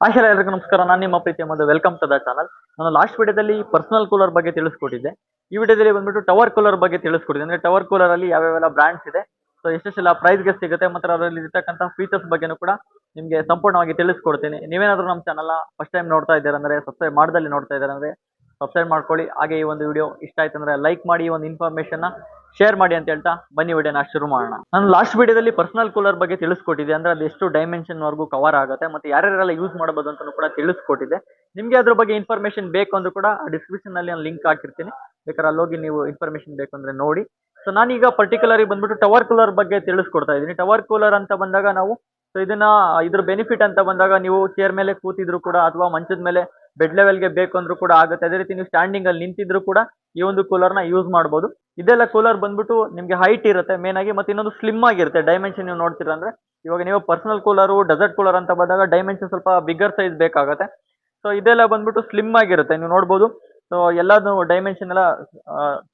ಆಶಾ ಎಲ್ಲರಿಗೂ ನಮಸ್ಕಾರ. ನಾನು ನಿಮ್ಮ ಪ್ರೀತಿಯ ಮೊದಲು ವೆಲ್ಕಮ್ ಟು ದ ಚಾನಲ್ ನಾನು ಲಾಸ್ಟ್ ವಿಡಿಯೋದಲ್ಲಿ ಪರ್ಸನಲ್ ಕೂಲರ್ ಬಗ್ಗೆ ತಿಳಿಸ್ಕೊಟ್ಟಿದ್ದೆ. ಈ ವಿಡಿಯೋದಲ್ಲಿ ಬಂದ್ಬಿಟ್ಟು ಟವರ್ ಕೂಲರ್ ಬಗ್ಗೆ ತಿಳಿಸ್ಕೊಟ್ಟಿದ್ದೆ. ಅಂದ್ರೆ ಟವರ್ ಕೂಲರ್ ಅಲ್ಲಿ ಯಾವ್ಯಾವೆಲ್ಲ ಬ್ರಾಂಡ್ಸ್ ಇದೆ. ಸೊ ಎಷ್ಟೆಷ್ಟೆಲ್ಲ ಪ್ರೈಸ್ಗೆ ಸಿಗುತ್ತೆ ಮತ್ತು ಅದರಲ್ಲಿ ಇರ್ತಕ್ಕಂಥ ಫೀಚರ್ಸ್ ಬಗ್ಗೆನೂ ಕೂಡ ನಿಮಗೆ ಸಂಪೂರ್ಣವಾಗಿ ತಿಳಿಸ್ಕೊಡ್ತೀನಿ. ನೀವೇನಾದರೂ ನಮ್ಮ ಚಾನಲ್ ಫಸ್ಟ್ ಟೈಮ್ ನೋಡ್ತಾ ಇದ್ದೀರಂದ್ರೆ ಸಬ್ಸ್ಕ್ರೈಬ್ ಮಾಡ್ದಲ್ಲಿ ನೋಡ್ತಾ ಇದ್ದೀರಂದ್ರೆ ಸಬ್ಸ್ಕ್ರೈಬ್ ಮಾಡ್ಕೊಳ್ಳಿ. ಹಾಗೆ ಈ ಒಂದು ವಿಡಿಯೋ ಇಷ್ಟ ಆಯ್ತು ಅಂದ್ರೆ ಲೈಕ್ ಮಾಡಿ, ಈ ಒಂದು ಇನ್ಫಾರ್ಮೇಶನ್ ಶೇರ್ ಮಾಡಿ ಅಂತ ಹೇಳ್ತಾ ಬನ್ನಿ ವಿಡಿಯೋನ ಶುರು ಮಾಡೋಣ. ನಾನು ಲಾಸ್ಟ್ ವಿಡಿಯೋದಲ್ಲಿ ಪರ್ಸನಲ್ ಕೂಲರ್ ಬಗ್ಗೆ ತಿಳಿಸ್ಕೊಟ್ಟಿದೆ ಅಂದ್ರೆ ಅದು ಎಷ್ಟು ಡೈಮೆನ್ಷನ್ ವರೆಗೂ ಕವರ್ ಆಗುತ್ತೆ, ಮತ್ತೆ ಯಾರ್ಯಾರೆಲ್ಲ ಯೂಸ್ ಮಾಡಬಹುದು ಅಂತ ಕೂಡ ತಿಳಿಸ್ಕೊಟ್ಟಿದೆ ನಿಮಗೆ ಅದ್ರ ಬಗ್ಗೆ ಇನ್ಫಾರ್ಮೇಶನ್ ಬೇಕು ಅಂದ್ರೂ ಕೂಡ ಡಿಸ್ಕ್ರಿಪ್ಷನ್ನಲ್ಲಿ ನಾನು ಲಿಂಕ್ ಹಾಕಿರ್ತೀನಿ. ಬೇಕಾದ್ರೆ ಅಲ್ಲಿ ಹೋಗಿ ನೀವು ಇನ್ಫಾರ್ಮೇಶನ್ ಬೇಕು ಅಂದ್ರೆ ನೋಡಿ. ಸೊ ನಾನೀಗ ಪರ್ಟಿಕ್ಯುಲರ್ ಬಂದ್ಬಿಟ್ಟು ಟವರ್ ಕೂಲರ್ ಬಗ್ಗೆ ತಿಳಿಸ್ಕೊಡ್ತಾ ಇದ್ದೀನಿ. ಟವರ್ ಕೂಲರ್ ಅಂತ ಬಂದಾಗ ನಾವು ಸೊ ಇದನ್ನ, ಇದ್ರ ಬೆನಿಫಿಟ್ ಅಂತ ಬಂದಾಗ ನೀವು ಚೇರ್ ಮೇಲೆ ಕೂತಿದ್ರು ಕೂಡ ಅಥವಾ ಮಂಚದ ಮೇಲೆ ಬೆಡ್ ಲೆವೆಲ್ಗೆ ಬೇಕು ಅಂದ್ರೂ ಕೂಡ ಆಗುತ್ತೆ. ಅದೇ ರೀತಿ ನೀವು ಸ್ಟ್ಯಾಂಡಿಂಗ್ ಅಲ್ಲಿ ನಿಂತಿದ್ರು ಕೂಡ ಈ ಒಂದು ಕೂಲರ್ನ ಯೂಸ್ ಮಾಡಬಹುದು ಇದೆಲ್ಲ ಕೂಲರ್ ಬಂದ್ಬಿಟ್ಟು ನಿಮ್ಗೆ ಹೈಟ್ ಇರುತ್ತೆ ಮೇನ್ ಆಗಿ ಮತ್ತೆ ಇನ್ನೊಂದು ಸ್ಲಿಮ್ ಆಗಿರುತ್ತೆ. ಡೈಮೆನ್ಷನ್ ನೀವು ನೋಡ್ತೀರ ಅಂದ್ರೆ ಇವಾಗ ನೀವು ಪರ್ಸನಲ್ ಕೂಲರು ಡೆಸರ್ಟ್ ಕೂಲರ್ ಅಂತ ಬಂದಾಗ ಡೈಮೆನ್ಷನ್ ಸ್ವಲ್ಪ ಬಿಗ್ಗರ್ ಸೈಜ್ ಬೇಕಾಗುತ್ತೆ. ಸೊ ಇದೆಲ್ಲ ಬಂದ್ಬಿಟ್ಟು ಸ್ಲಿಮ್ ಆಗಿರುತ್ತೆ. ನೀವು ನೋಡ್ಬೋದು. ಸೊ ಎಲ್ಲಾನು ಡೈಮೆನ್ಷನ್ ಎಲ್ಲ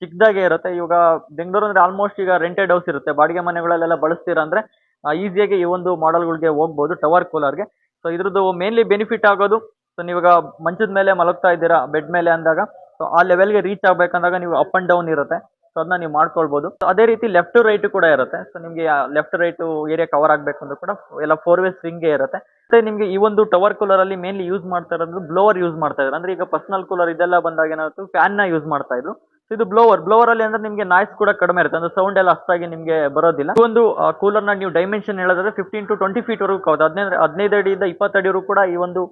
ಚಿಕ್ಕದಾಗೆ ಇರುತ್ತೆ. ಇವಾಗ ಬೆಂಗಳೂರು ಅಂದ್ರೆ ಆಲ್ಮೋಸ್ಟ್ ಈಗ ರೆಂಟೆಡ್ ಹೌಸ್ ಇರುತ್ತೆ. ಬಾಡಿಗೆ ಮನೆಗಳಲ್ಲೆಲ್ಲ ಬಳಸ್ತೀರಾ ಅಂದ್ರೆ ಈಸಿಯಾಗಿ ಈ ಒಂದು ಮಾಡೆಲ್ಗಳಿಗೆ ಹೋಗ್ಬೋದು ಟವರ್ ಕೂಲರ್ಗೆ ಸೊ ಇದ್ರದ್ದು ಮೇನ್ಲಿ ಬೆನಿಫಿಟ್ ಆಗೋದು ಸೊ ನೀವಾಗ ಮಂಚದ ಮೇಲೆ ಮಲಗ್ತಾ ಇದ್ದೀರಾ ಬೆಡ್ ಮೇಲೆ ಅಂದಾಗ ಸೊ ಆ ಲೆವೆಲ್ಗೆ ರೀಚ್ ಆಗಬೇಕಂದಾಗ ನೀವು ಅಪ್ ಅಂಡ್ ಡೌನ್ ಇರುತ್ತೆ. ಸೊ ಅದನ್ನ ನೀವು ಮಾಡ್ಕೊಳ್ಬೋದು. ಸೊ ಅದೇ ರೀತಿ ಲೆಫ್ಟ್ ರೈಟ್ ಕೂಡ ಇರುತ್ತೆ. ಸೊ ನಿಮಗೆ ಲೆಫ್ಟ್ ರೈಟ್ ಏರಿಯಾ ಕವರ್ ಆಗ್ಬೇಕಂದ್ರೂ ಕೂಡ ಎಲ್ಲ ಫೋರ್ ವೇ ಸ್ವಿಂಗೇ ಇರುತ್ತೆ. ಮತ್ತೆ ನಿಮಗೆ ಈ ಒಂದು ಟವರ್ ಕೂಲರ್ ಅಲ್ಲಿ ಮೇನ್ಲಿ ಯೂಸ್ ಮಾಡ್ತಾ ಇರೋದು ಬ್ಲೋವರ್ ಯೂಸ್ ಮಾಡ್ತಾ ಇದ್ದಾರೆ. ಅಂದ್ರೆ ಈಗ ಪರ್ಸನಲ್ ಕೂಲರ್ ಇದೆಲ್ಲ ಬಂದಾಗ ಏನಾಗುತ್ತೆ ಫ್ಯಾನ್ನ ಯೂಸ್ ಮಾಡ್ತಾ ಇದ್ರು. ಇದು ಬ್ಲೋವರ್ ಬ್ಲೋವರ್ ಅಲ್ಲಿ ಅಂದ್ರೆ ನಿಮಗೆ ನಾಯ್ಸ್ ಕೂಡ ಕಡಿಮೆ ಇರುತ್ತೆ. ಅಂದ್ರೆ ಸೌಂಡ್ ಎಲ್ಲ ಅಷ್ಟಾಗಿ ನಿಮಗೆ ಬರೋದಿಲ್ಲ. ಈ ಒಂದು ಕೂಲರ್ನ ನೀವು ಡೈಮೆನ್ಷನ್ ಹೇಳೋದಾದ್ರೆ ಫಿಫ್ಟೀನ್ ಟು ಟ್ವೆಂಟಿ ಫೀಟ್ ವರೆಗೂ ಕವರ್ ಹದಿನೈದು ಹದಿನೈದು ಅಡಿಯಿಂದ ಇಪ್ಪತ್ತು ಅಡಿವರೆಗೂ ಕೂಡ ಈ ಒಂದು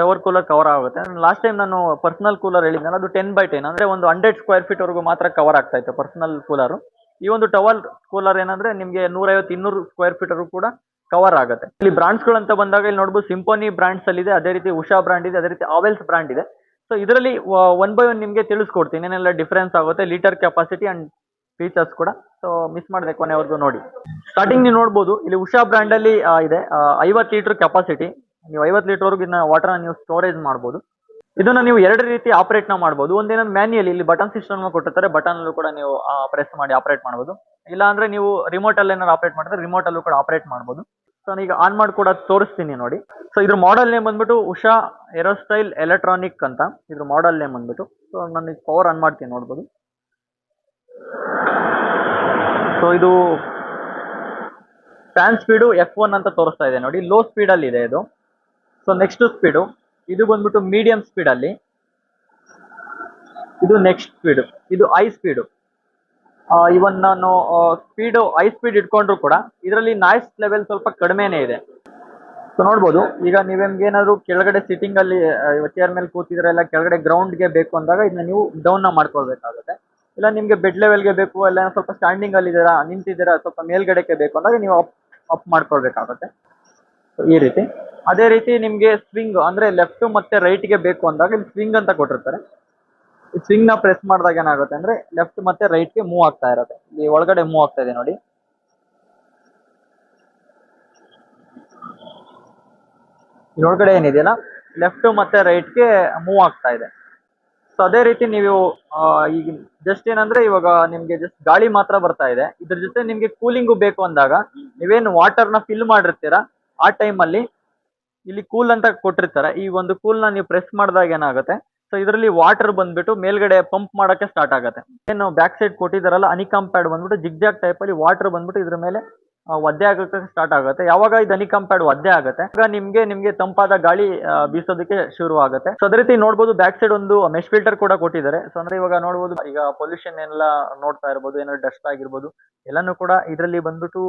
ಟವರ್ ಕೂಲರ್ ಕವರ್ ಆಗುತ್ತೆ. ಲಾಸ್ಟ್ ಟೈಮ್ ನಾನು ಪರ್ಸನಲ್ ಕೂಲರ್ ಹೇಳಿದ್ನಲ್ಲ, ಅದು ಟೆನ್ ಬೈ ಟೆನ್ ಅಂದ್ರೆ ಒಂದು ಹಂಡ್ರೆಡ್ ಸ್ಕ್ವೇರ್ ಫೀಟ್ ವರೆಗೂ ಮಾತ್ರ ಕವರ್ ಆಗ್ತಾ ಇತ್ತು ಪರ್ಸನಲ್ ಕೂಲರ್ ಈ ಒಂದು ಟವರ್ ಕೂಲರ್ ಏನಂದ್ರೆ ನಿಮಗೆ ನೂರೈವತ್ತು, ಇನ್ನೂರು ಸ್ಕ್ವೇರ್ ಫೀಟ್ ವರೆಗೂ ಕೂಡ ಕವರ್ ಆಗುತ್ತೆ. ಇಲ್ಲಿ ಬ್ರಾಂಡ್ಸ್ಗಳು ಅಂತ ಬಂದಾಗ ಇಲ್ಲಿ ನೋಡ್ಬೋದು ಸಿಂಪೋನಿ ಬ್ರಾಂಡ್ಸ್ ಅಲ್ಲಿ ಇದೆ, ಅದೇ ರೀತಿ ಉಷಾ ಬ್ರಾಂಡ್ ಇದೆ, ಅದೇ ರೀತಿ ಆವೆಲ್ಸ್ ಬ್ರಾಂಡ್ ಇದೆ. ಸೊ ಇದರಲ್ಲಿ ಒನ್ ಬೈ ಒನ್ ನಿಮಗೆ ತಿಳಿಸ್ಕೊಡ್ತೀನಿ. ಏನೆಲ್ಲ ಡಿಫ್ರೆನ್ಸ್ ಆಗುತ್ತೆ ಲೀಟರ್ ಕೆಪಾಸಿಟಿ ಅಂಡ್ ಫೀಚರ್ಸ್ ಕೂಡ. ಸೊ ಮಿಸ್ ಮಾಡಿದೆ ಕೊನೆವರೆಗೂ ನೋಡಿ. ಸ್ಟಾರ್ಟಿಂಗ್ ನೀವು ನೋಡ್ಬೋದು, ಇಲ್ಲಿ ಉಷಾ ಬ್ರಾಂಡ್ ಅಲ್ಲಿ ಇದೆ. ಐವತ್ತು ಲೀಟರ್ ಕೆಪಾಸಿಟಿ ನೀವು ಐವತ್ತು ಲೀಟರ್ವರೆಗೂ ಇದನ್ನ ವಾಟರ್ನ ನೀವು ಸ್ಟೋರೇಜ್ ಮಾಡ್ಬೋದು. ಇದನ್ನ ನೀವು ಎರಡು ರೀತಿ ಆಪರೇಟ್ನ ಮಾಡ್ಬೋದು. ಒಂದೇನಂದ್ರೆ ಮ್ಯಾನ್ಯಲ್ ಇಲ್ಲಿ ಬಟನ್ ಸಿಸ್ಟಮ್ ಕೊಟ್ಟಿರ್ತಾರೆ ಬಟನ್ ಕೂಡ ನೀವು ಪ್ರೆಸ್ ಮಾಡಿ ಆಪರೇಟ್ ಮಾಡ್ಬೋದು. ಇಲ್ಲ ಅಂದ್ರೆ ನೀವು ರಿಮೋಟ್ ಅಲ್ಲಿ ಏನಾದ್ರು ಆಪರೇಟ್ ಮಾಡಿದ್ರೆ ರಿಮೋಟ್ ಅಲ್ಲೂ ಕೂಡ ಆಪರೇಟ್ ಮಾಡ್ಬೋದು. ಸೊ ಈಗ ಆನ್ ಮಾಡಿ ಕೂಡ ತೋರಿಸ್ತೀನಿ ನೋಡಿ. ಸೊ ಇದ್ರ ಮಾಡೆಲ್ ನೇಮ್ ಬಂದ್ಬಿಟ್ಟು ಉಷಾ ಏರೋಸ್ಟೈಲ್ ಎಲೆಕ್ಟ್ರಾನಿಕ್ ಅಂತ. ಇದ್ರ ಮಾಡೆಲ್ ನೇಮ್ ಬಂದ್ಬಿಟ್ಟು. ಸೊ ನಾನು ಪವರ್ ಆನ್ ಮಾಡ್ತೀನಿ ನೋಡ್ಬೋದು. ಸೊ ಇದು ಫ್ಯಾನ್ ಸ್ಪೀಡು ಎಫ್ ಒನ್ ಅಂತ ತೋರಿಸ್ತಾ ಇದೆ ನೋಡಿ. ಲೋ ಸ್ಪೀಡಲ್ಲಿ ಇದೆ ಇದು. ಸೊ ನೆಕ್ಸ್ಟ್ ಸ್ಪೀಡು ಇದು ಬಂದ್ಬಿಟ್ಟು ಮೀಡಿಯಂ ಸ್ಪೀಡ್ ಅಲ್ಲಿ. ಇದು ನೆಕ್ಸ್ಟ್ ಸ್ಪೀಡು ಇದು ಐ ಸ್ಪೀಡು ಇವನ್ ನಾನು ಸ್ಪೀಡ್ ಐ ಸ್ಪೀಡ್ ಇಟ್ಕೊಂಡ್ರು ಕೂಡ ಇದರಲ್ಲಿ ನಾಯ್ಸ್ ಲೆವೆಲ್ ಸ್ವಲ್ಪ ಕಡಿಮೆನೇ ಇದೆ. ಸೊ ನೋಡ್ಬೋದು, ಈಗ ನೀವೇಮ್ಗೆ ಏನಾದ್ರು ಕೆಳಗಡೆ ಸಿಟ್ಟಿಂಗ್ ಅಲ್ಲಿ ಚೇರ್ ಮೇಲೆ ಕೂತಿದ್ರೆ ಎಲ್ಲ ಕೆಳಗಡೆ ಗ್ರೌಂಡ್ಗೆ ಬೇಕು ಅಂದಾಗ ಇದನ್ನ ನೀವು ಡೌನ್ನ ಮಾಡ್ಕೊಳ್ಬೇಕಾಗುತ್ತೆ. ಇಲ್ಲ ನಿಮ್ಗೆ ಬೆಡ್ ಲೆವೆಲ್ಗೆ ಬೇಕು, ಇಲ್ಲ ಸ್ವಲ್ಪ ಸ್ಟ್ಯಾಂಡಿಂಗ್ ಅಲ್ಲಿ ಇದ್ದೀರಾ, ನಿಂತಿದ್ದೀರಾ, ಸ್ವಲ್ಪ ಮೇಲ್ಗಡೆಗೆ ಬೇಕು ಅಂದಾಗ ನೀವು ಅಪ್ ಅಪ್ ಮಾಡ್ಕೊಳ್ಬೇಕಾಗುತ್ತೆ. ಈ ರೀತಿ. ಅದೇ ರೀತಿ ನಿಮಗೆ ಸ್ವಿಂಗ್ ಅಂದ್ರೆ ಲೆಫ್ಟ್ ಮತ್ತೆ ರೈಟ್ಗೆ ಬೇಕು ಅಂದಾಗ ಇಲ್ಲಿ ಸ್ವಿಂಗ್ ಅಂತ ಕೊಟ್ಟಿರ್ತಾರೆ. ಸ್ವಿಂಗ್ನ ಪ್ರೆಸ್ ಮಾಡಿದಾಗ ಏನಾಗುತ್ತೆ ಅಂದ್ರೆ ಲೆಫ್ಟ್ ಮತ್ತೆ ರೈಟ್ಗೆ ಮೂವ್ ಆಗ್ತಾ ಇರುತ್ತೆ. ಇಲ್ಲಿ ಒಳಗಡೆ ಮೂವ್ ಆಗ್ತಾ ಇದೆ ನೋಡಿ. ಒಳಗಡೆ ಏನಿದೆಯಲ್ಲ? ಲೆಫ್ಟ್ ಮತ್ತೆ ರೈಟ್ಗೆ ಮೂವ್ ಆಗ್ತಾ ಇದೆ. ಸೊ ಅದೇ ರೀತಿ ನೀವು ಈಗ ಜಸ್ಟ್ ಏನಂದ್ರೆ ಇವಾಗ ನಿಮ್ಗೆ ಜಸ್ಟ್ ಗಾಳಿ ಮಾತ್ರ ಬರ್ತಾ ಇದೆ. ಇದ್ರ ಜೊತೆ ನಿಮ್ಗೆ ಕೂಲಿಂಗು ಬೇಕು ಅಂದಾಗ ನೀವೇನು ವಾಟರ್ನ ಫಿಲ್ ಮಾಡಿರ್ತೀರಾ? ಆ ಟೈಮ್ ಅಲ್ಲಿ ಇಲ್ಲಿ ಕೂಲ್ ಅಂತ ಕೊಟ್ಟಿರ್ತಾರೆ. ಈ ಒಂದು ಕೂಲ್ನ ನೀವು ಪ್ರೆಸ್ ಮಾಡಿದಾಗ ಏನಾಗುತ್ತೆ? ಸೊ ಇದರಲ್ಲಿ ವಾಟರ್ ಬಂದ್ಬಿಟ್ಟು ಮೇಲ್ಗಡೆ ಪಂಪ್ ಮಾಡೋಕ್ಕೆ ಸ್ಟಾರ್ಟ್ ಆಗುತ್ತೆ. ಏನು ಬ್ಯಾಕ್ ಸೈಡ್ ಕೊಟ್ಟಿದ್ದಾರಲ್ಲ ಅನಿಕಂಪ್ಯಾಡ್ ಪ್ಯಾಡ್ ಬಂದ್ಬಿಟ್ಟು ಜಿಗ್ಜಾಗ್ ಟೈಪ್ ಅಲ್ಲಿ ವಾಟರ್ ಬಂದ್ಬಿಟ್ಟು ಇದ್ರ ಮೇಲೆ ಒದ್ದೆ ಆಗಕ್ಕೆ ಸ್ಟಾರ್ಟ್ ಆಗುತ್ತೆ. ಯಾವಾಗ ಇದು ಅನಿಕಂಪ್ಯಾಡ್ ಪ್ಯಾಡ್ ಒದ್ದೆ ಆಗುತ್ತೆ? ಆಗ ನಿಮಗೆ ನಿಮಗೆ ತಂಪಾದ ಗಾಳಿ ಬೀಸೋದಕ್ಕೆ ಶುರು ಆಗುತ್ತೆ. ಸೊ ಅದೇ ರೀತಿ ನೋಡ್ಬೋದು ಬ್ಯಾಕ್ ಸೈಡ್ ಒಂದು ಮೆಶ್ ಫಿಲ್ಟರ್ ಕೂಡ ಕೊಟ್ಟಿದ್ದಾರೆ. ಸೊ ಅಂದ್ರೆ ಇವಾಗ ನೋಡ್ಬೋದು, ಈಗ ಪೊಲ್ಯೂಷನ್ ಎಲ್ಲ ನೋಡ್ತಾ ಇರ್ಬೋದು, ಏನಾದ್ರು ಡಸ್ಟ್ ಆಗಿರ್ಬೋದು, ಎಲ್ಲಾನು ಕೂಡ ಇದರಲ್ಲಿ ಬಂದ್ಬಿಟ್ಟು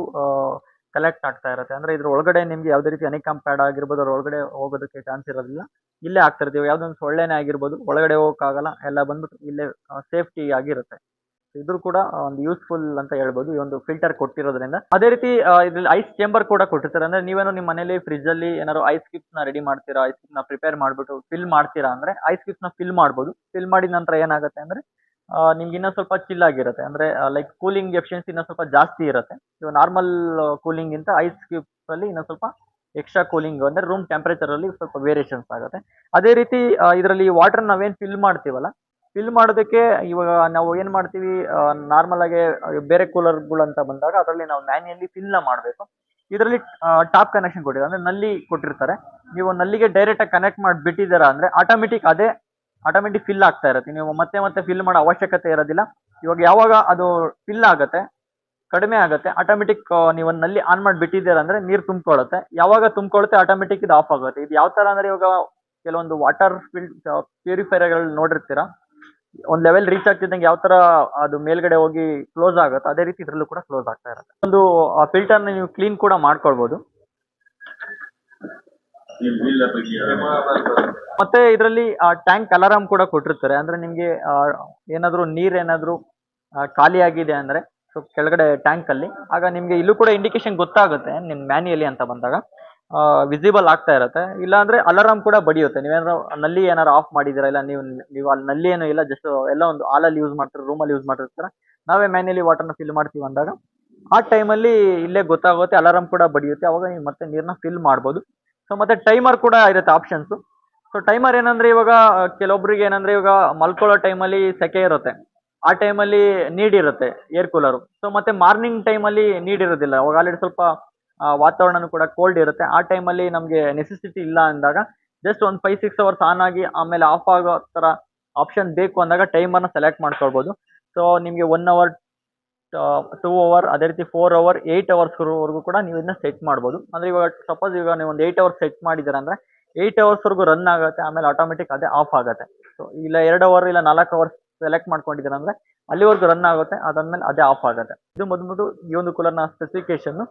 ಕಲೆಕ್ಟ್ ಆಗ್ತಾ ಇರುತ್ತೆ. ಅಂದ್ರೆ ಇದ್ರ ಒಳಗಡೆ ನಿಮ್ಗೆ ಯಾವುದೇ ರೀತಿ ಅನಿಕಾಮ್ ಪ್ಯಾಡ್ ಆಗಿರ್ಬೋದು, ಅದ್ರ ಒಳಗಡೆ ಹೋಗೋದಕ್ಕೆ ಚಾನ್ಸ್ ಇರೋದಿಲ್ಲ. ಇಲ್ಲೇ ಆಗ್ತಾ ಇರ್ತೀವಿ. ಯಾವ್ದೊಂದು ಸೊಳ್ಳೆನೇ ಆಗಿರ್ಬೋದು, ಒಳಗಡೆ ಹೋಗೋಕ್ಕಾಗಲ್ಲ, ಎಲ್ಲ ಬಂದ್ಬಿಟ್ಟು ಇಲ್ಲೇ ಸೇಫ್ಟಿ ಆಗಿರುತ್ತೆ. ಇದ್ರು ಕೂಡ ಒಂದು ಯೂಸ್ಫುಲ್ ಅಂತ ಹೇಳ್ಬೋದು. ಈ ಒಂದು ಫಿಲ್ಟರ್ ಕೊಟ್ಟಿರೋದ್ರಿಂದ. ಅದೇ ರೀತಿ ಇದ್ರಲ್ಲಿ ಐಸ್ ಚೇಂಬರ್ ಕೂಡ ಕೊಟ್ಟಿರ್ತಾರೆ. ಅಂದ್ರೆ ನೀವೇನು ನಿಮ್ಮ ಮನೇಲಿ ಫ್ರಿಜ್ ಅಲ್ಲಿ ಏನಾದ್ರು ಐಸ್ ಕ್ಯೂಬ್ಸ್ನ ರೆಡಿ ಮಾಡ್ತೀರಾ ಐಸ್ ಕ್ಯೂಬ್ನ ಪ್ರಿಪೇರ್ ಮಾಡ್ಬಿಟ್ಟು ಫಿಲ್ ಮಾಡ್ತೀರಾ ಅಂದ್ರೆ ಐಸ್ ಕ್ಯೂಬ್ಸ್ನ ಫಿಲ್ ಮಾಡ್ಬೋದು. ಫಿಲ್ ಮಾಡಿದ ನಂತರ ಏನಾಗುತ್ತೆ ಅಂದ್ರೆ ನಿಮ್ಗೆ ಇನ್ನೊಂದು ಸ್ವಲ್ಪ ಚಿಲ್ ಆಗಿರುತ್ತೆ. ಅಂದ್ರೆ ಲೈಕ್ ಕೂಲಿಂಗ್ ಎಫಿಷಿಯನ್ಸಿ ಇನ್ನೂ ಸ್ವಲ್ಪ ಜಾಸ್ತಿ ಇರುತ್ತೆ. ಇವಾಗ ನಾರ್ಮಲ್ ಕೂಲಿಂಗ್ ಇಂತ ಐಸ್ ಕ್ಯೂಬ್ಸ್ ಅಲ್ಲಿ ಇನ್ನೂ ಸ್ವಲ್ಪ ಎಕ್ಸ್ಟ್ರಾ ಕೂಲಿಂಗ್ ಅಂದ್ರೆ ರೂಮ್ ಟೆಂಪರೇಚರ್ ಅಲ್ಲಿ ಸ್ವಲ್ಪ ವೇರಿಯೇಷನ್ಸ್ ಆಗುತ್ತೆ. ಅದೇ ರೀತಿ ಇದರಲ್ಲಿ ವಾಟರ್ ನಾವೇನು ಫಿಲ್ ಮಾಡ್ತೀವಲ್ಲ ಫಿಲ್ ಮಾಡೋದಕ್ಕೆ ಇವಾಗ ನಾವು ಏನು ಮಾಡ್ತೀವಿ ನಾರ್ಮಲ್ ಆಗಿ ಬೇರೆ ಕೂಲರ್ಗಳು ಅಂತ ಬಂದಾಗ ಅದರಲ್ಲಿ ನಾವು ಮ್ಯಾನ್ಯಲಿ ಫಿಲ್ನ ಮಾಡಬೇಕು. ಇದರಲ್ಲಿ ಟಾಪ್ ಕನೆಕ್ಷನ್ ಕೊಟ್ಟಿದ್ದಾರೆ. ಅಂದ್ರೆ ನಲ್ಲಿ ಕೊಟ್ಟಿರ್ತಾರೆ. ನೀವು ನಲ್ಲಿಗೆ ಡೈರೆಕ್ಟ್ ಆಗಿ ಕನೆಕ್ಟ್ ಮಾಡಿ ಬಿಟ್ಟಿದ್ದೀರಾ ಅಂದ್ರೆ ಆಟೋಮೆಟಿಕ್ ಅದೇ ಆಟೋಮೆಟಿಕ್ ಫಿಲ್ ಆಗ್ತಾ ಇರುತ್ತೆ. ನೀವು ಮತ್ತೆ ಮತ್ತೆ ಫಿಲ್ ಮಾಡೋ ಅವಶ್ಯಕತೆ ಇರೋದಿಲ್ಲ. ಇವಾಗ ಯಾವಾಗ ಅದು ಫಿಲ್ ಆಗುತ್ತೆ, ಕಡಿಮೆ ಆಗುತ್ತೆ ಆಟೋಮೆಟಿಕ್ ನೀವು ನಲ್ಲಿ ಆನ್ ಮಾಡಿ ಬಿಟ್ಟಿದ್ದೀರಾ ಅಂದ್ರೆ ನೀರು ತುಂಬಿಕೊಳ್ಳುತ್ತೆ. ಯಾವಾಗ ತುಂಬಿಕೊಳ್ಳುತ್ತೆ ಆಟೋಮೆಟಿಕ್ ಇದು ಆಫ್ ಆಗುತ್ತೆ. ಇದು ಯಾವ ತರ ಅಂದ್ರೆ ಇವಾಗ ಕೆಲವೊಂದು ವಾಟರ್ ಫಿಲ್ ಪ್ಯೂರಿಫೈರ್ಗಳು ನೋಡಿರ್ತೀರಾ? ಒಂದು ಲೆವೆಲ್ ರೀಚ್ ಆಗ್ತಿದ್ದಂಗೆ ಯಾವ ತರ ಅದು ಮೇಲ್ಗಡೆ ಹೋಗಿ ಕ್ಲೋಸ್ ಆಗುತ್ತೆ, ಅದೇ ರೀತಿ ಇದರಲ್ಲೂ ಕೂಡ ಕ್ಲೋಸ್ ಆಗ್ತಾ ಇರುತ್ತೆ. ಒಂದು ಫಿಲ್ಟರ್ ನೀವು ಕ್ಲೀನ್ ಕೂಡ ಮಾಡ್ಕೊಳ್ಬಹುದು ಮತ್ತೆ ಇದರಲ್ಲಿ ಟ್ಯಾಂಕ್ ಅಲಾರಾಮ್ ಕೂಡ ಕೊಟ್ಟಿರ್ತಾರೆ. ಅಂದ್ರೆ ನಿಮ್ಗೆ ಏನಾದ್ರು ನೀರ್ ಏನಾದ್ರು ಖಾಲಿ ಆಗಿದೆ ಅಂದ್ರೆ, ಸೊ ಕೆಳಗಡೆ ಟ್ಯಾಂಕ್ ಅಲ್ಲಿ, ಆಗ ನಿಮ್ಗೆ ಇಲ್ಲೂ ಕೂಡ ಇಂಡಿಕೇಶನ್ ಗೊತ್ತಾಗುತ್ತೆ, ನಿಮ್ ಮ್ಯಾನ್ಯಲಿ ಅಂತ ಬಂದಾಗ. ವಿಸಿಬಲ್ ಆಗ್ತಾ ಇರುತ್ತೆ. ಇಲ್ಲ ಅಂದ್ರೆ ಅಲಾರಾಮ್ ಕೂಡ ಬಡಿಯುತ್ತೆ. ನೀವೇನಾದ್ರು ನಲ್ಲಿ ಏನಾರು ಆಫ್ ಮಾಡಿದಿರಾ ಇಲ್ಲ ನೀವು ನೀವು ಅಲ್ಲಿ ನಲ್ಲಿ ಏನು ಇಲ್ಲ ಜಸ್ಟ್ ಎಲ್ಲ ಒಂದು ಹಾಲಲ್ಲಿ ಯೂಸ್ ಮಾಡ್ತಾರೆ ರೂಮಲ್ಲಿ ಯೂಸ್ ಮಾಡಿರ್ತಾರೆ ನಾವೇ ಮ್ಯಾನ್ಯಲಿ ವಾಟರ್ನ ಫಿಲ್ ಮಾಡ್ತೀವಿ ಅಂದಾಗ. ಆ ಟೈಮಲ್ಲಿ ಇಲ್ಲೇ ಗೊತ್ತಾಗುತ್ತೆ ಅಲಾರಾಮ್ ಕೂಡ ಬಡಿಯುತ್ತೆ. ಅವಾಗ ನೀವು ಮತ್ತೆ ನೀರನ್ನ ಫಿಲ್ ಮಾಡ್ಬೋದು. ಸೊ ಮತ್ತೆ ಟೈಮರ್ ಕೂಡ ಇರುತ್ತೆ ಆಪ್ಷನ್ಸ್ ಸೊ ಟೈಮರ್ ಏನಂದ್ರೆ ಇವಾಗ ಕೆಲವೊಬ್ರಿಗೆ ಏನಂದ್ರೆ ಇವಾಗ ಮಲ್ಕೊಳ್ಳೋ ಟೈಮಲ್ಲಿ ಸೆಕೆ ಇರುತ್ತೆ. ಆ ಟೈಮಲ್ಲಿ ನೀಡ್ ಇರುತ್ತೆ ಏರ್ ಕೂಲರು ಸೊ ಮತ್ತೆ ಮಾರ್ನಿಂಗ್ ಟೈಮಲ್ಲಿ ನೀಡ್ ಇರೋದಿಲ್ಲ. ಅವಾಗ ಆಲ್ರೆಡಿ ಸ್ವಲ್ಪ ವಾತಾವರಣನೂ ಕೂಡ ಕೋಲ್ಡ್ ಇರುತ್ತೆ. ಆ ಟೈಮಲ್ಲಿ ನಮಗೆ ನೆಸೆಸಿಟಿ ಇಲ್ಲ ಅಂದಾಗ ಜಸ್ಟ್ ಒಂದು ಫೈವ್ ಸಿಕ್ಸ್ ಅವರ್ಸ್ ಆನ್ ಆಗಿ ಆಮೇಲೆ ಆಫ್ ಆಗೋ ಥರ ಆಪ್ಷನ್ ಬೇಕು ಅಂದಾಗ ಟೈಮರ್ನ ಸೆಲೆಕ್ಟ್ ಮಾಡ್ಕೊಳ್ಬೋದು. ಸೊ ನಿಮಗೆ ಒನ್ ಅವರ್ ಟೂ ಅವರ್ ಅದೇ ರೀತಿ ಫೋರ್ ಅವರ್ ಏಯ್ಟ್ ಅವರ್ಸ್ವರೆಗೂ ಕೂಡ ನೀವು ಇದನ್ನ ಸೆಟ್ ಮಾಡ್ಬೋದು. ಅಂದ್ರೆ ಇವಾಗ ಸಪೋಸ್ ಇವಾಗ ನೀವು ಒಂದು ಏಯ್ಟ್ ಅವರ್ಸ್ ಸೆಟ್ ಮಾಡಿದ್ದೀರ ಅಂದ್ರೆ ಏಯ್ಟ್ ಅವರ್ಸ್ವರೆಗೂ ರನ್ ಆಗುತ್ತೆ, ಆಮೇಲೆ ಆಟೋಮೆಟಿಕ್ ಅದೇ ಆಫ್ ಆಗುತ್ತೆ. ಸೊ ಇಲ್ಲ ಎರಡು ಅವರ್ ಇಲ್ಲ ನಾಲ್ಕು ಅವರ್ಸ್ ಸೆಲೆಕ್ಟ್ ಮಾಡ್ಕೊಂಡಿದ್ದೀರ ಅಂದ್ರೆ ಅಲ್ಲಿವರೆಗೂ ರನ್ ಆಗುತ್ತೆ, ಅದಾದ್ಮೇಲೆ ಅದೇ ಆಫ್ ಆಗುತ್ತೆ. ಇದು ಬಂದ್ಬಿಟ್ಟು ಈ ಒಂದು ಕೂಲರ್ನ ಸ್ಪೆಸಿಫಿಕೇಶನ್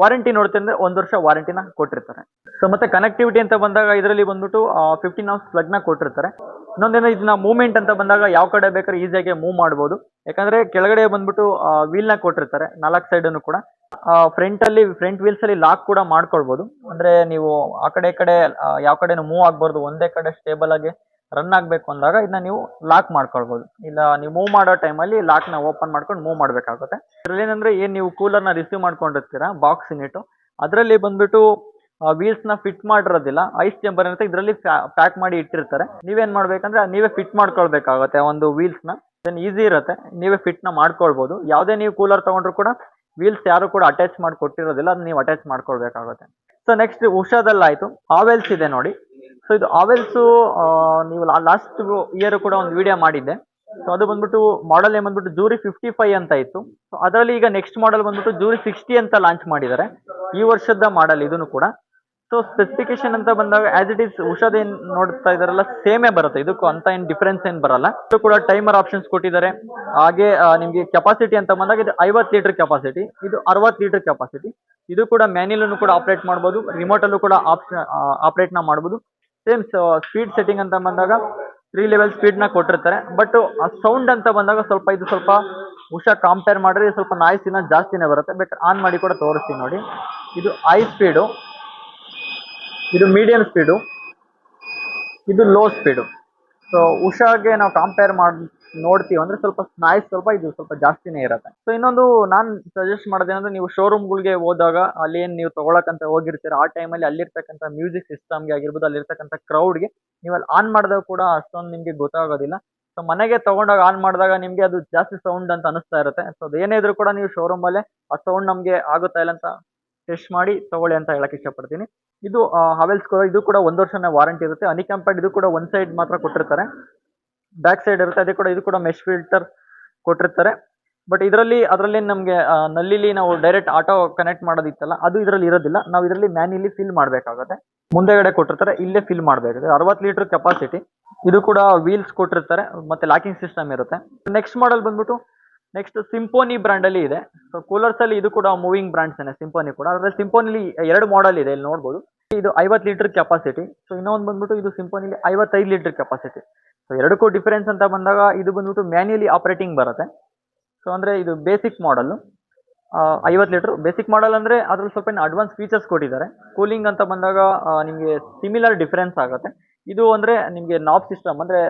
ವಾರಂಟಿ ನೋಡ್ತೀನಿ ಒಂದು ವರ್ಷ ವಾರಂಟಿನ ಕೊಟ್ಟಿರ್ತಾರೆ. ಸೊ ಮತ್ತೆ ಕನೆಕ್ಟಿವಿಟಿ ಅಂತ ಬಂದಾಗ ಇದರಲ್ಲಿ ಬಂದ್ಬಿಟ್ಟು ಫಿಫ್ಟೀನ್ ಅವರ್ಸ್ ಪ್ಲಗ್ನ ಕೊಟ್ಟಿರ್ತಾರೆ. ಇನ್ನೊಂದೇನೋ ಇದನ್ನ ಮೂವ್ಮೆಂಟ್ ಅಂತ ಬಂದಾಗ ಯಾವ ಕಡೆ ಬೇಕಾದ್ರೆ ಈಸಿಯಾಗಿ ಮೂವ್ ಮಾಡ್ಬೋದು. ಯಾಕಂದ್ರೆ ಕೆಳಗಡೆ ಬಂದ್ಬಿಟ್ಟು ವೀಲ್ನ ಕೊಟ್ಟಿರ್ತಾರೆ. ನಾಲ್ಕು ಸೈಡನ್ನು ಕೂಡ. ಫ್ರಂಟ್ ಅಲ್ಲಿ ಫ್ರಂಟ್ ವೀಲ್ಸ್ ಅಲ್ಲಿ ಲಾಕ್ ಕೂಡ ಮಾಡ್ಕೊಳ್ಬಹುದು ಅಂದ್ರೆ ನೀವು ಆ ಕಡೆ ಕಡೆ ಯಾವ ಕಡೆನೂ ಮೂವ್ ಆಗ್ಬಾರ್ದು. ಒಂದೇ ಕಡೆ ಸ್ಟೇಬಲ್ ಆಗಿ ರನ್ ಆಗಬೇಕು ಅಂದಾಗ ಇದನ್ನ ನೀವು ಲಾಕ್ ಮಾಡ್ಕೊಳ್ಬೋದು. ಇಲ್ಲ, ನೀವು ಮೂವ್ ಮಾಡೋ ಟೈಮಲ್ಲಿ ಲಾಕ್ನ ಓಪನ್ ಮಾಡ್ಕೊಂಡು ಮೂವ್ ಮಾಡಬೇಕಾಗುತ್ತೆ. ಇದರಲ್ಲಿ ಏನಂದ್ರೆ ಏನು ನೀವು ಕೂಲರ್ನ ರಿಸೀವ್ ಮಾಡ್ಕೊಂಡಿರ್ತೀರಾ ಬಾಕ್ಸ್ ಯೂನಿಟು ಅದರಲ್ಲಿ ಬಂದ್ಬಿಟ್ಟು ವೀಲ್ಸ್ನ ಫಿಟ್ ಮಾಡಿರೋದಿಲ್ಲ ಐಸ್ ಚೇಂಬರ್ ಅಂತ ಇದರಲ್ಲಿ ಪ್ಯಾಕ್ ಮಾಡಿ ಇಟ್ಟಿರ್ತಾರೆ. ನೀವೇನು ಮಾಡಬೇಕಂದ್ರೆ ನೀವೇ ಫಿಟ್ ಮಾಡ್ಕೊಳ್ಬೇಕಾಗುತ್ತೆ ಒಂದು ವೀಲ್ಸ್ನ ದೆನ್ ಈಸಿ ಇರುತ್ತೆ, ನೀವೇ ಫಿಟ್ನ ಮಾಡ್ಕೊಳ್ಬೋದು. ಯಾವುದೇ ನೀವು ಕೂಲರ್ ತೊಗೊಂಡ್ರು ಕೂಡ ವೀಲ್ಸ್ ಯಾರು ಕೂಡ ಅಟ್ಯಾಚ್ ಮಾಡಿ ಕೊಟ್ಟಿರೋದಿಲ್ಲ ಅದನ್ನ ನೀವು ಅಟ್ಯಾಚ್ ಮಾಡ್ಕೊಳ್ಬೇಕಾಗುತ್ತೆ. ಸೊ ನೆಕ್ಸ್ಟ್ ಉಷಾದಲ್ಲಾಯ್ತು. ಆವೆಲ್ಸ್ ಇದೆ ನೋಡಿ. ಸೊ ಇದು ಆವೆಲ್ಸು ನೀವು ಲಾಸ್ಟ್ ಇಯರ್ ಕೂಡ ಒಂದು ವಿಡಿಯೋ ಮಾಡಿದ್ದೆ. ಸೊ ಅದು ಬಂದ್ಬಿಟ್ಟು ಮಾಡೆಲ್ ಏನ್ ಬಂದ್ಬಿಟ್ಟು ಜೂರಿ ಫಿಫ್ಟಿ ಫೈವ್ ಅಂತ ಇತ್ತು. ಸೊ ಅದರಲ್ಲಿ ಈಗ ನೆಕ್ಸ್ಟ್ ಮಾಡೆಲ್ ಬಂದ್ಬಿಟ್ಟು ಜೂರಿ ಸಿಕ್ಸ್ಟಿ ಅಂತ ಲಾಂಚ್ ಮಾಡಿದ್ದಾರೆ. ಈ ವರ್ಷದ ಮಾಡೆಲ್ ಇದನ್ನು ಕೂಡ. ಸೊ ಸ್ಪೆಸಿಫಿಕೇಶನ್ ಅಂತ ಬಂದಾಗ ಆಸ್ ಇಟ್ ಈಸ್ ಏನ್ ನೋಡ್ತಾ ಇದಾರಲ್ಲ ಸೇಮೇ ಬರುತ್ತೆ. ಇದಕ್ಕೂ ಅಂತ ಏನ್ ಡಿಫ್ರೆನ್ಸ್ ಏನ್ ಬರಲ್ಲ. ಇದು ಕೂಡ ಟೈಮರ್ ಆಪ್ಷನ್ಸ್ ಕೊಟ್ಟಿದ್ದಾರೆ. ಹಾಗೆ ನಿಮ್ಗೆ ಕೆಪಾಸಿಟಿ ಅಂತ ಬಂದಾಗ ಇದು ಐವತ್ತು ಲೀಟರ್ ಕೆಪಾಸಿಟಿ ಇದು ಅರವತ್ತು ಲೀಟರ್ ಕೆಪಾಸಿಟಿ ಇದು ಕೂಡ ಮ್ಯಾನ್ಯಲ್ ಕೂಡ ಆಪರೇಟ್ ಮಾಡಬಹುದು ರಿಮೋಟ್ ಅಲ್ಲೂ ಕೂಡ ಆಪ್ಷನ್ ಆಪರೇಟ್ನ ಮಾಡ್ಬೋದು. ಸೇಮ್ ಸ್ಪೀಡ್ ಸೆಟ್ಟಿಂಗ್ ಅಂತ ಬಂದಾಗ ತ್ರೀ ಲೆವೆಲ್ ಸ್ಪೀಡ್ನ ಕೊಟ್ಟಿರ್ತಾರೆ. ಬಟ್ ಆ ಸೌಂಡ್ ಅಂತ ಬಂದಾಗ ಸ್ವಲ್ಪ ಇದು ಸ್ವಲ್ಪ ಹುಷಾ ಕಂಪೇರ್ ಮಾಡಿದ್ರೆ ಸ್ವಲ್ಪ ನಾಯ್ಸ್ ಇನ್ನ ಜಾಸ್ತಿನೇ ಬರುತ್ತೆ. ಬಟ್ ಆನ್ ಮಾಡಿ ಕೂಡ ತೋರಿಸ್ತೀನಿ ನೋಡಿ. ಇದು ಹೈ ಸ್ಪೀಡು ಇದು ಮೀಡಿಯಂ ಸ್ಪೀಡು ಇದು ಲೋ ಸ್ಪೀಡು ಸೊ ಉಷಾಗೆ ನಾವು ಕಂಪೇರ್ ಮಾಡಿ ನೋಡ್ತೀವಿ ಅಂದ್ರೆ ಸ್ವಲ್ಪ ನಾಯ್ಸ್ ಸ್ವಲ್ಪ ಇದು ಸ್ವಲ್ಪ ಜಾಸ್ತಿನೇ ಇರುತ್ತೆ. ಸೊ ಇನ್ನೊಂದು ನಾನು ಸಜೆಸ್ಟ್ ಮಾಡೋದೇನಂದ್ರೆ ನೀವು ಶೋರೂಮ್ಗಳಿಗೆ ಹೋದಾಗ ಅಲ್ಲಿ ಏನ್ ನೀವು ತಗೊಳಕಂತ ಹೋಗಿರ್ತೀರ, ಆ ಟೈಮಲ್ಲಿ ಅಲ್ಲಿರ್ತಕ್ಕಂಥ ಮ್ಯೂಸಿಕ್ ಸಿಸ್ಟಮ್ಗೆ ಆಗಿರ್ಬೋದು, ಅಲ್ಲಿರ್ತಕ್ಕಂಥ ಕ್ರೌಡ್ಗೆ ನೀವು ಅಲ್ಲಿ ಆನ್ ಮಾಡಿದಾಗ ಕೂಡ ಅಷ್ಟೊಂದು ನಿಮ್ಗೆ ಗೊತ್ತಾಗೋದಿಲ್ಲ. ಸೊ ಮನೆಗೆ ತಗೊಂಡಾಗ ಆನ್ ಮಾಡಿದಾಗ ನಿಮ್ಗೆ ಅದು ಜಾಸ್ತಿ ಸೌಂಡ್ ಅಂತ ಅನಿಸ್ತಾ ಇರುತ್ತೆ. ಸೊ ಅದೇನೇ ಇದ್ರೂ ಕೂಡ ನೀವು ಶೋರೂಮ್ ಅಲ್ಲೇ ಆ ಸೌಂಡ್ ನಮಗೆ ಆಗುತ್ತಾ ಇಲ್ಲ ಅಂತ ಟೆಸ್ಟ್ ಮಾಡಿ ತಗೊಳ್ಳಿ ಅಂತ ಹೇಳಕ್ ಇಷ್ಟಪಡ್ತೀನಿ. ಇದು ಹವೆಲ್ಸ್ ಕೂಡ ಇದು ಕೂಡ ಒಂದು ವರ್ಷನೇ ವಾರಂಟಿ ಇರುತ್ತೆ. ಅನಿಕಂಪೇರ್ಡ್ ಇದು ಕೂಡ ಒಂದ್ ಸೈಡ್ ಮಾತ್ರ ಕೊಟ್ಟಿರ್ತಾರೆ. ಬ್ಯಾಕ್ ಸೈಡ್ ಇರುತ್ತೆ, ಅದೇ ಕೂಡ ಇದು ಕೂಡ ಮೆಶ್ ಫಿಲ್ಟರ್ ಕೊಟ್ಟಿರ್ತಾರೆ. ಬಟ್ ಇದರಲ್ಲಿ, ಅದರಲ್ಲಿ ನಮಗೆ ನಲ್ಲಿಲಿ ನಾವು ಡೈರೆಕ್ಟ್ ಆಟೋ ಕನೆಕ್ಟ್ ಮಾಡೋದಿತ್ತಲ್ಲ, ಅದು ಇದರಲ್ಲಿ ಇರೋದಿಲ್ಲ. ನಾವು ಇದರಲ್ಲಿ ಮ್ಯಾನ್ಯಲಿ ಫಿಲ್ ಮಾಡಬೇಕಾಗುತ್ತೆ. ಮುಂದೆಗಡೆ ಕೊಟ್ಟಿರ್ತಾರೆ, ಇಲ್ಲೇ ಫಿಲ್ ಮಾಡಬೇಕಾಗುತ್ತೆ. ಅರವತ್ತು ಲೀಟರ್ ಕೆಪಾಸಿಟಿ ಇದು ಕೂಡ ವೀಲ್ಸ್ ಕೊಟ್ಟಿರ್ತಾರೆ, ಮತ್ತೆ ಲಾಕಿಂಗ್ ಸಿಸ್ಟಮ್ ಇರುತ್ತೆ. ನೆಕ್ಸ್ಟ್ ಮಾಡಲ್ ಬಂದ್ಬಿಟ್ಟು ನೆಕ್ಸ್ಟ್ ಸಿಂಪೋನಿ ಬ್ರ್ಯಾಂಡ್ ಅಲ್ಲಿ ಇದೆ. ಸೊ ಕೂಲರ್ಸ್ ಅಲ್ಲಿ ಇದು ಕೂಡ ಮೂವಿಂಗ್ ಬ್ರ್ಯಾಂಡ್ಸ್ ಏನೇ ಸಿಂಪೋನಿ ಕೂಡ. ಅದ್ರಲ್ಲಿ ಸಿಂಪೋನಿಲಿ ಎರಡು ಮಾಡೆಲ್ ಇದೆ, ಇಲ್ಲಿ ನೋಡ್ಬೋದು. ಇದು ಐವತ್ತು ಲೀಟರ್ ಕೆಪಾಸಿಟಿ ಸೊ ಇನ್ನೊಂದು ಬಂದ್ಬಿಟ್ಟು ಇದು ಸಿಂಪೋನಿಲಿ ಐವತ್ತೈದು ಲೀಟರ್ ಕೆಪಾಸಿಟಿ ಸೊ ಎರಡಕ್ಕೂ ಡಿಫರೆನ್ಸ್ ಅಂತ ಬಂದಾಗ ಇದು ಬಂದ್ಬಿಟ್ಟು ಮ್ಯಾನ್ಯಲಿ ಆಪರೇಟಿಂಗ್ ಬರುತ್ತೆ. ಸೊ ಅಂದ್ರೆ ಇದು ಬೇಸಿಕ್ ಮಾಡಲ್ ಐವತ್ತು ಲೀಟರ್. ಬೇಸಿಕ್ ಮಾಡಲ್ ಅಂದ್ರೆ ಅದ್ರಲ್ಲಿ ಸ್ವಲ್ಪ ಅಡ್ವಾನ್ಸ್ ಫೀಚರ್ಸ್ ಕೊಟ್ಟಿದ್ದಾರೆ. ಕೂಲಿಂಗ್ ಅಂತ ಬಂದಾಗ ನಿಮಗೆ ಸಿಮಿಲರ್ ಡಿಫರೆನ್ಸ್ ಆಗುತ್ತೆ. ಇದು ಅಂದ್ರೆ ನಿಮ್ಗೆ ನಾಬ್ ಸಿಸ್ಟಮ್ ಅಂದ್ರೆ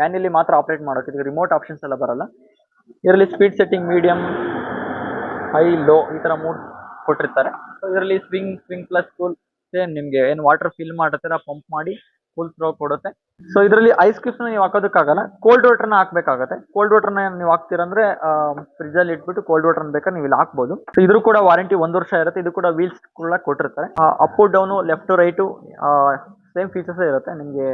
ಮ್ಯಾನ್ಯಲಿ ಮಾತ್ರ ಆಪರೇಟ್ ಮಾಡೋಕೆ ಇದು ರಿಮೋಟ್ ಆಪ್ಷನ್ಸ್ ಎಲ್ಲ ಬರಲ್ಲ. ಇದರಲ್ಲಿ speed setting medium high low ಈ ತರ ಮೂಡ್ ಕೊಟ್ಟಿರ್ತಾರೆ. ಸೊ ಇದರಲ್ಲಿ swing swing plus cool same ನಿಮ್ಗೆ ಏನು ವಾಟರ್ ಫಿಲ್ ಮಾಡತ್ತೆ ಪಂಪ್ ಮಾಡಿ ಫುಲ್ ಥ್ರೋ ಕೊಡುತ್ತೆ. ಸೊ ಇದರಲ್ಲಿ ಐಸ್ ಕ್ಯೂಬ್ಸ್ ನೀವು ಹಾಕೋದಕ್ಕಾಗಲ್ಲ. ಕೋಲ್ಡ್ ವಾಟರ್ನ ಹಾಕ್ಬೇಕಾಗತ್ತೆ. ಕೋಲ್ಡ್ ವಾಟರ್ನ ನೀವು ಹಾಕ್ತೀರಂದ್ರೆ ಫ್ರಿಜ್ ಅಲ್ಲಿ ಇಟ್ಬಿಟ್ಟು ಕೋಲ್ಡ್ ವಾಟರ್ ಬೇಕಾ ನೀವು ಇಲ್ಲಿ ಹಾಕ್ಬೋದು. ಸೊ ಇದ್ರೂ ಕೂಡ ವಾರಂಟಿ ಒಂದು ವರ್ಷ ಇರುತ್ತೆ. ಇದು ಕೂಡ ವೀಲ್ಸ್ ಕೂಡ ಕೊಟ್ಟಿರ್ತಾರೆ. Up down left right same features ಇರುತ್ತೆ. ನಿಮಗೆ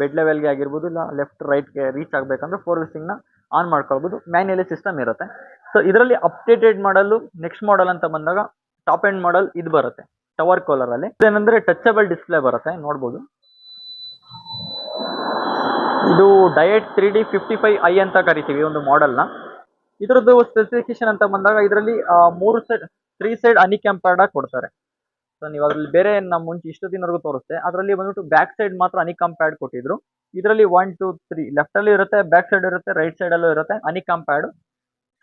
ಬೆಡ್ ಲೆವೆಲ್ಗೆ ಆಗಿರ್ಬೋದು, ಇಲ್ಲ ಲೆಫ್ಟ್ ರೈಟ್ಗೆ ರೀಚ್ ಆಗಬೇಕಂದ್ರೆ ಫೋರ್ನ ಆನ್ ಮಾಡ್ಕೊಳ್ಬೋದು. ಮ್ಯಾನ್ಯಲಿ ಸಿಸ್ಟಮ್ ಇರುತ್ತೆ. ಸೊ ಇದರಲ್ಲಿ ಅಪ್ಡೇಟೆಡ್ ಮಾಡಲು ನೆಕ್ಸ್ಟ್ ಮಾಡಲ್ ಅಂತ ಬಂದಾಗ ಟಾಪ್ ಎಂಡ್ ಮಾಡಲ್ ಇದು ಬರುತ್ತೆ. ಟವರ್ ಕೋಲರ್ ಅಲ್ಲಿ. ಇದೇನಂದ್ರೆ ಟಚಬಲ್ ಡಿಸ್ಪ್ಲೇ ಬರುತ್ತೆ, ನೋಡ್ಬೋದು. ಇದು diet three D fifty five I ಅಂತ ಕರಿತೀವಿ ಒಂದು ಮಾಡೆಲ್ನ ಇದರದ್ದು ಸ್ಪೆಸಿಫಿಕೇಶನ್ ಅಂತ ಬಂದಾಗ ಇದರಲ್ಲಿ ಮೂರು ಸೈಡ್ ತ್ರೀ ಸೈಡ್ ಅನಿಕ್ಯಾಂಪರ್ಡ್ ಆಗಿ ಕೊಡ್ತಾರೆ. ಸೊ ನೀವು ಅದ್ರಲ್ಲಿ ಬೇರೆ ನಮ್ಮ ಮುಂಚೆ ಇಷ್ಟು ದಿನವರೆಗೂ ತೋರಿಸ್ತೆ ಅದರಲ್ಲಿ ಬಂದ್ಬಿಟ್ಟು ಬ್ಯಾಕ್ ಸೈಡ್ ಮಾತ್ರ ಅನಿಕಂಪ್ಯಾಡ್ ಪ್ಯಾಡ್ ಕೊಟ್ಟಿದ್ರು. ಇದರಲ್ಲಿ ಒನ್ ಟು ತ್ರೀ ಲೆಫ್ಟ್ ಅಲ್ಲಿ ಇರುತ್ತೆ ಬ್ಯಾಕ್ ಸೈಡ್ ಇರುತ್ತೆ ರೈಟ್ ಸೈಡ್ ಅಲ್ಲೂ ಇರುತ್ತೆ ಅನಿಕಾಮ್ ಪ್ಯಾಡ್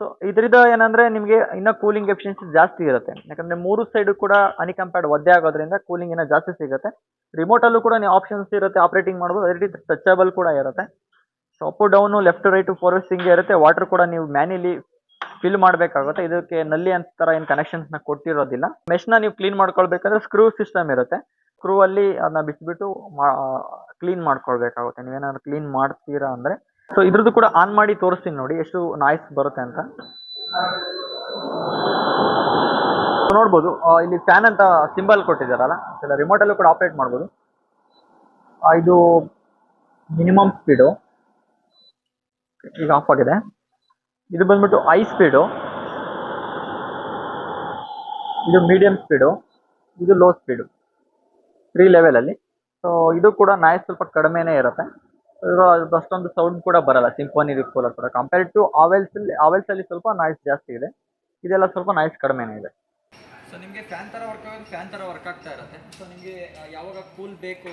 ಸೊ ಇದರಿಂದ ಏನಂದ್ರೆ ನಿಮಗೆ ಇನ್ನ ಕೂಲಿಂಗ್ ಎಫಿಷಿಯನ್ಸಿ ಜಾಸ್ತಿ ಇರುತ್ತೆ. ಯಾಕಂದ್ರೆ ಮೂರು ಸೈಡ್ ಕೂಡ ಅನ್ಕಂಪೇರ್ಡ್ ಒದ್ದೆ ಆಗೋದ್ರಿಂದ ಕೂಲಿಂಗ್ ಇನ್ನ ಜಾಸ್ತಿ ಸಿಗುತ್ತೆ. ರಿಮೋಟ್ ಅಲ್ಲೂ ಕೂಡ ನೀವು ಆಪ್ಷನ್ಸ್ ಇರುತ್ತೆ ಆಪರೇಟಿಂಗ್ ಮಾಡ್ಬೋದು, ಅದೇ ರೀತಿ ಟಚಬಲ್ ಕೂಡ ಇರುತ್ತೆ. So up down left right four ಹಿಂಗೆ ಇರುತ್ತೆ. ವಾಟರ್ ಕೂಡ ನೀವು ಮ್ಯಾನ್ಯಲಿ ಫಿಲ್ ಮಾಡಬೇಕಾಗುತ್ತೆ. ಇದಕ್ಕೆ ನಲ್ಲಿ ಅಂತ ತರ ಏನು ಕನೆಕ್ಷನ್ಸ್ನ ಕೊಟ್ಟಿರೋದಿಲ್ಲ ಮೆಷ್ನ ನೀವು ಕ್ಲೀನ್ ಮಾಡ್ಕೊಳ್ಬೇಕಂದ್ರೆ ಸ್ಕ್ರೂ ಸಿಸ್ಟಮ್ ಇರುತ್ತೆ. ಸ್ಕ್ರೂ ಅಲ್ಲಿ ಅದನ್ನ ಬಿಟ್ಬಿಟ್ಟು ಕ್ಲೀನ್ ಮಾಡ್ಕೊಳ್ಬೇಕಾಗುತ್ತೆ. ನೀವೇನಾದ್ರು ಕ್ಲೀನ್ ಮಾಡ್ತೀರಾ ಅಂದ್ರೆ ಸೊ ಇದ್ರದ್ದು ಕೂಡ ಆನ್ ಮಾಡಿ ತೋರಿಸ್ತೀನಿ ನೋಡಿ, ಎಷ್ಟು ನಾಯ್ಸ್ ಬರುತ್ತೆ ಅಂತ. ನೋಡ್ಬೋದು ಇಲ್ಲಿ ಫ್ಯಾನ್ ಅಂತ ಸಿಂಬಲ್ ಕೊಟ್ಟಿದ್ದಾರಲ್ಲ ರಿಮೋಟ್ ಅಲ್ಲೂ ಕೂಡ ಆಪರೇಟ್ ಮಾಡ್ಬೋದು. ಇದು ಮಿನಿಮಮ್ ಸ್ಪೀಡು ಈಗ ಆಫ್ ಆಗಿದೆ. ಇದು ಬಂದ್ಬಿಟ್ಟು ಐ ಸ್ಪೀಡು ಇದು ಮೀಡಿಯಂ ಸ್ಪೀಡು ಇದು ಲೋ ಸ್ಪೀಡು ತ್ರೀ ಲೆವೆಲಲ್ಲಿ ಸೊ ಇದು ಕೂಡ ನಾಯ್ಸ್ ಸ್ವಲ್ಪ ಕಡಿಮೆನೇ ಇರುತ್ತೆ. ಅಷ್ಟೊಂದು ಸೌಂಡ್ ಕೂಡ ಬರಲ್ಲ. ಸಿಂಫೋನಿ ರಿಕೋಲರ್ ಕೂಡ ಕಂಪೇರ್ ಟು ಆವೆಲ್ಸ್ ಆವೆಲ್ಸ್ ಅಲ್ಲಿ ಸ್ವಲ್ಪ ನಾಯ್ಸ್ ಜಾಸ್ತಿ ಇದೆ. ಇದೆಲ್ಲ ಸ್ವಲ್ಪ ನಾಯ್ಸ್ ಕಡಿಮೆನೇ ಇದೆ. ಸೊ ನಿಮಗೆ ಫ್ಯಾನ್ ಥರ ವರ್ಕ್ ಆಗೋದು ಫ್ಯಾನ್ ಥರ ವರ್ಕ್ ಆಗ್ತಾ ಇರುತ್ತೆ. ಸೊ ನಿಮಗೆ ಯಾವಾಗ ಕೂಲ್ ಬೇಕು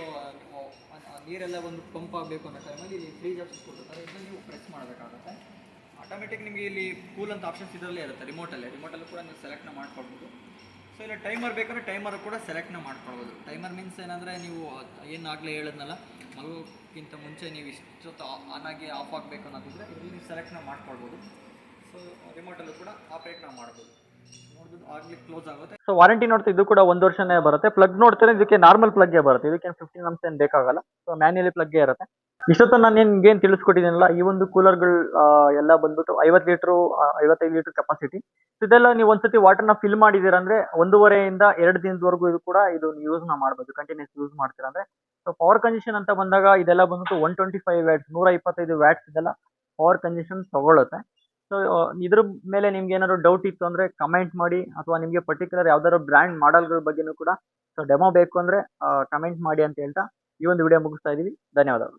ನೀರೆಲ್ಲ ಒಂದು ಪಂಪ್ ಆಗಬೇಕು ಅನ್ನೋ ಟೈಮಲ್ಲಿ ಇಲ್ಲಿ ಫ್ರೀಜ್ ಆಪ್ಷನ್ಸ್ ಕೊಟ್ಟಿರ್ತಾರೆ ಇದನ್ನ ನೀವು ಪ್ರೆಸ್ ಮಾಡಬೇಕಾಗುತ್ತೆ. ಆಟೋಮೆಟಿಕ್ ನಿಮಗೆ ಇಲ್ಲಿ ಕೂಲ್ ಅಂತ ಆಪ್ಷನ್ಸ್ ಇದರಲ್ಲೇ ಇರುತ್ತೆ ರಿಮೋಟಲ್ಲೇ ರಿಮೋಟಲ್ಲೂ ಕೂಡ ನೀವು ಸೆಲೆಕ್ಟ್ನ ಮಾಡ್ಕೊಳ್ಬೋದು. ಸೊ ಇಲ್ಲ ಟೈಮರ್ ಬೇಕಂದ್ರೆ ಟೈಮರ್ ಕೂಡ ಸೆಲೆಕ್ಟ್ನ ಮಾಡ್ಕೊಳ್ಬೋದು. ಟೈಮರ್ ಮೀನ್ಸ್ ಏನಂದರೆ ನೀವು ಏನಾಗಲೇ ಹೇಳಿದ್ನಲ್ಲ? ಮಗುಕ್ಕಿಂತ ಮುಂಚೆ ನೀವು ಇಷ್ಟೊತ್ತು ಆನಾಗಿ ಆಫ್ ಆಗಬೇಕು ಅನ್ನೋದಿದ್ರೆ ಇಲ್ಲಿ ನೀವು ಸೆಲೆಕ್ಟ್ನ ಮಾಡ್ಕೊಳ್ಬೋದು. ಸೊ ರಿಮೋಟಲ್ಲೂ ಕೂಡ ಮಾಡ್ಬೋದು. ಆಗಲಿ ಕ್ಲೋಸ್ ಆಗುತ್ತೆ. ಸೊ ವಾರಂಟಿ ನೋಡ್ತಾ ಇದು ಕೂಡ ಒಂದು ವರ್ಷನೇ ಬರುತ್ತೆ. ಪ್ಲಗ್ ನೋಡ್ತಾರೆ ಇದಕ್ಕೆ ನಾರ್ಮಲ್ ಪ್ಲಗ್ಗೆ ಬರುತ್ತೆ. ಇದಕ್ಕೆ ಫಿಫ್ಟೀನ್ ಅಮ್ಸ್ ಏನು ಬೇಕಾಗಲ್ಲ. ಸೊ ಮ್ಯಾನ್ಯಲಿ ಪ್ಲಗ್ಗೆ ಇರುತ್ತೆ. ಇಷ್ಟೊತ್ತು ನಾನು ನಿಮ್ಗೆ ಏನು ತಿಳಿಸ್ಕೊಟ್ಟಿದ್ದೀನಲ್ಲ, ಈ ಒಂದು ಕೂಲರ್ಗಳು ಎಲ್ಲ ಬಂದ್ಬಿಟ್ಟು ಐವತ್ತು ಲೀಟ್ರು ಐವತ್ತೈದು ಲೀಟರ್ ಕೆಪಾಸಿಟಿ ಇದೆಲ್ಲ ನೀವು ಒಂದ್ಸತಿ ವಾಟರ್ನ ಫಿಲ್ ಮಾಡಿದ್ದೀರಂದ್ರೆ ಒಂದೂವರೆಯಿಂದ ಎರಡು ದಿನದವರೆಗೂ ಇದು ಕೂಡ ಇದು ಯೂಸ್ನ ಮಾಡ್ಬೋದು. ಕಂಟಿನ್ಯೂಸ್ ಯೂಸ್ ಮಾಡ್ತೀರಾ ಅಂದ್ರೆ ಸೊ ಪವರ್ ಕಂಜೆಷನ್ ಅಂತ ಬಂದಾಗ ಇದೆಲ್ಲ ಬಂದ್ಬಿಟ್ಟು ಒನ್ ಟ್ವೆಂಟಿ ಫೈವ್ ವ್ಯಾಟ್ಸ್ ನೂರ ಇಪ್ಪತ್ತೈದು ವ್ಯಾಟ್ಸ್ ಇದೆಲ್ಲ ಪವರ್ ಕಂಜೆಷನ್ ತಗೊಳ್ಳುತ್ತೆ ಸೊ ಇದ್ರ ಮೇಲೆ ನಿಮ್ಗೆ ಏನಾದ್ರು ಡೌಟ್ ಇತ್ತು ಅಂದ್ರೆ ಕಮೆಂಟ್ ಮಾಡಿ ಅಥವಾ ನಿಮಗೆ ಪರ್ಟಿಕ್ಯುಲರ್ ಯಾವ್ದಾದ್ರು ಬ್ರ್ಯಾಂಡ್ ಮಾಡೆಲ್ಗಳ ಬಗ್ಗೆನೂ ಕೂಡ ಸೊ ಡೆಮೋ ಬೇಕು ಅಂದ್ರೆ ಕಮೆಂಟ್ ಮಾಡಿ ಅಂತ ಹೇಳ್ತಾ ಈ ಒಂದು ವಿಡಿಯೋ ಮುಗಿಸ್ತಾ ಇದೀವಿ ಧನ್ಯವಾದಗಳು.